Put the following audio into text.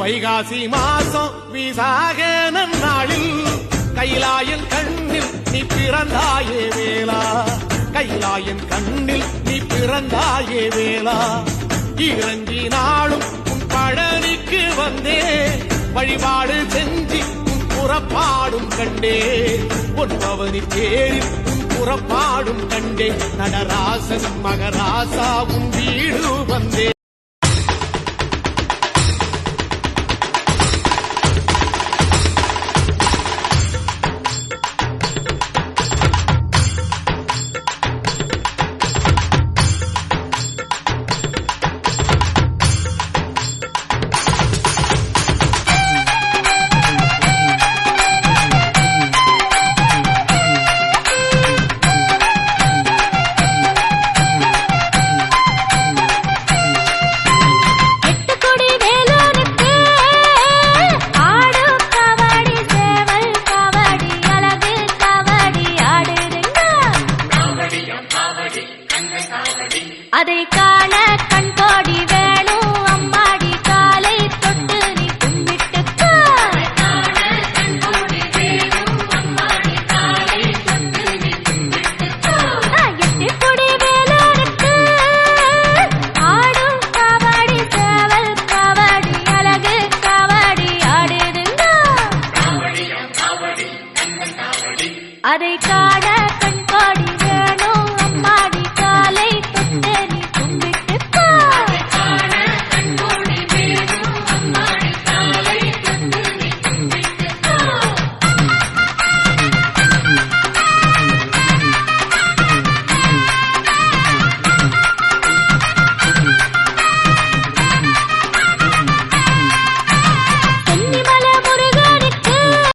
வைகாசி மாசம் விசாகன நாளில் கைலாயன் கண்ணில் நீ பிறந்தாயே வேளா. கைலாயன் கண்ணில் நீ பிறந்தாயே வேளா. இறங்கி நாளும் உன் பழனிக்கு வந்தே. வழிபாடு செஞ்சு உன் புறப்பாடும் கண்டே. பொன்பவனி தேரில் உன் புறப்பாடும் கண்டே. நடராசன் மகராசா உன் வீடு வந்தே. அதை காண கண்கோடி வேணும். அம்மாடி காலை தொட்டு நீ கும்பிட்டு எட்டு குடி வேலருக்கு. ஆடும் கபடி சேவல் கபடி அழகு கபடி ஆடுதுங்க அதை காண